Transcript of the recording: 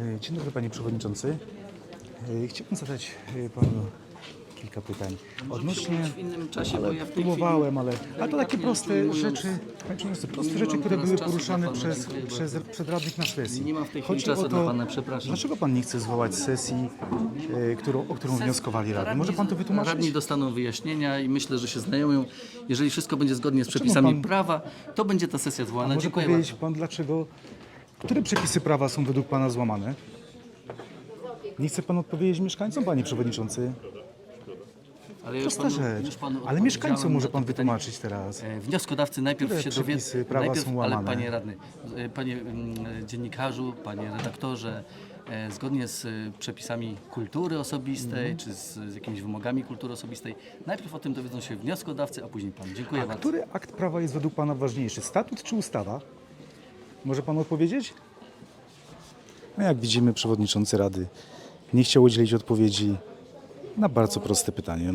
E, Dzień dobry panie przewodniczący. E, Chciałbym zadać e, panu kilka pytań. Odnośnie. w innym czasie, bo ja w tej Próbowałem, ale. A to takie proste rzeczy, panie przewodniczący, proste rzeczy, które były poruszane przez, dziękuję przez przedradnych na sesji. Nie mam w tej chwili czasu dla pana, przepraszam. Dlaczego pan nie chce zwołać sesji, e, którą, o którą wnioskowali radni? Może pan to wytłumaczyć? Radni dostaną wyjaśnienia i myślę, że się znajomią. Jeżeli wszystko będzie zgodnie z przepisami pan- prawa, to będzie ta sesja zwołana. Może Dziękuję powiedzieć bardzo. pan, dlaczego, które przepisy prawa są według pana złamane? Nie chce pan odpowiedzieć mieszkańcom, panie przewodniczący? Ale ja już Prosta rzecz. już panu Ale odpowiedziałem mieszkańcom może na to pan pytanie. wytłumaczyć teraz. E, Wnioskodawcy najpierw Które się dowiedzą. przepisy prawa najpierw, są ale łamane? panie radny, e, panie mm, dziennikarzu, panie redaktorze, e, zgodnie z e, przepisami kultury osobistej, Mhm. czy z, z jakimiś wymogami kultury osobistej, najpierw o tym dowiedzą się wnioskodawcy, a później pan. Dziękuję A bardzo. który akt prawa jest według pana ważniejszy? Statut czy ustawa? Może pan odpowiedzieć? No jak widzimy, przewodniczący Rady nie chciał udzielić odpowiedzi na bardzo proste pytanie.